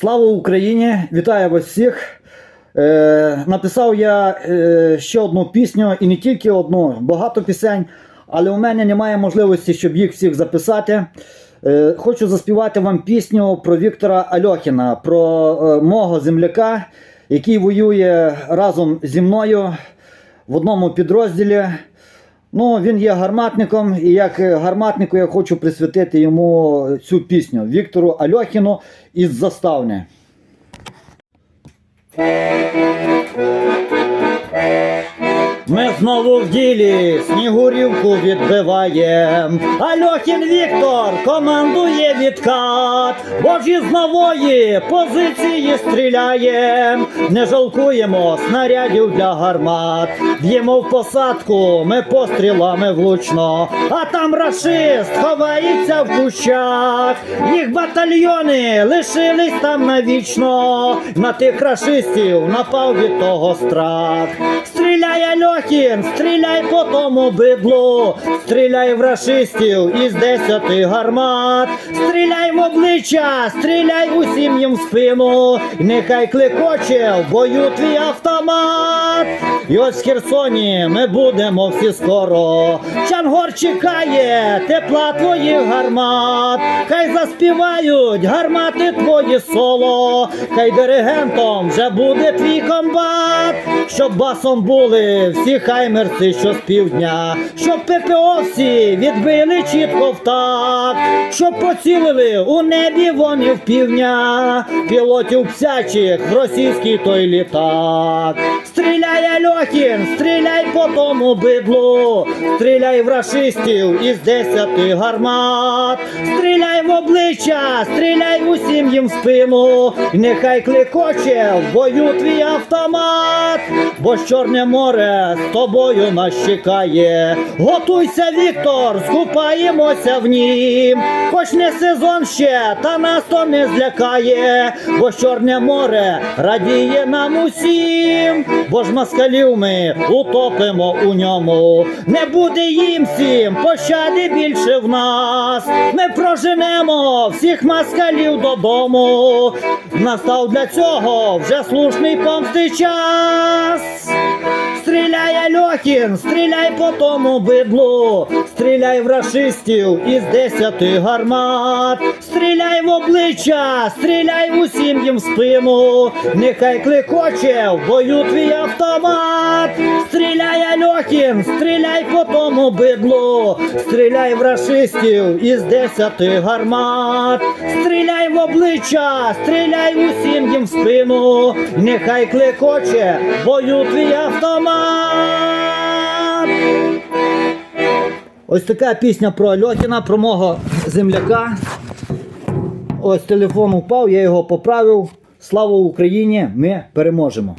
Слава Україні! Вітаю вас всіх! Е, написав я е, ще одну пісню, і не тільки одну, багато пісень, але у мене немає можливості, щоб їх всіх записати. Е, хочу заспівати вам пісню про Віктора Альохіна, про е, мого земляка, який воює разом зі мною в одному підрозділі. Ну, він є гарматником, і як е, гарматнику я хочу присвятити йому цю пісню Віктору Альохіну із заставни. Ми знову в ділі снігурівку відбиваєм. Альохін Віктор командує відкат. Божі з нової позиції стріляєм. Не жалкуємо снарядів для гармат. Б'ємо в посадку, ми пострілами влучно. А там рашист ховається в кущах. Їх батальйони лишились там навічно. На тих рашистів напав від того страх. Стріляй, Альохін, стріляй по тому бидлу, стріляй в рашистів із десяти гармат, стріляй в обличчя, стріляй усім їм в спину, нехай клекоче в бою твій автомат. І ось в Херсоні ми будемо всі скоро. Чангор чекає тепла твоїх гармат. Хай заспівають гармати твої соло. Хай диригентом вже буде твій комбат. Щоб басом були всі хаймерси, що з півдня. Щоб ППО відбили чітко в так. Щоб поцілили у небі вони в півдня. Пілотів псячих в російський той літак. Стріляй, Альохін, стріляй по тому бидлу, стріляй в рашистів із десяти гармат, стріляй в обличчя, стріляй усім їм в спину, нехай кликоче в бою твій автомат, бо ж Чорне море з тобою нас чекає. Готуйся, Віктор, скупаємося в нім. Хоч не сезон ще, та нас то не злякає, бо Чорне море радіє нам усім, бо ж москалів ми утопимо у ньому. Не буде їм всім пощади більше в нас. Ми проженемо всіх москалів додому. Настав для цього вже слушний помсти час. Стріляй, Альохін, стріляй по тому бидлу, стріляй в рашистів із десяти гармат, стріляй в обличчя, стріляй усім їм в спину, нехай кликоче в бою твій автомат, стріляй, Альохін, стріляй по тому бидлу, стріляй в рашистів із десяти гармат, стріляй в обличчя, стріляй усім їм в спину, нехай кликоче бою твій автомат. Ось така пісня про Альохіна, про мого земляка. Ось телефон упав, я його поправив. Слава Україні! Ми переможемо!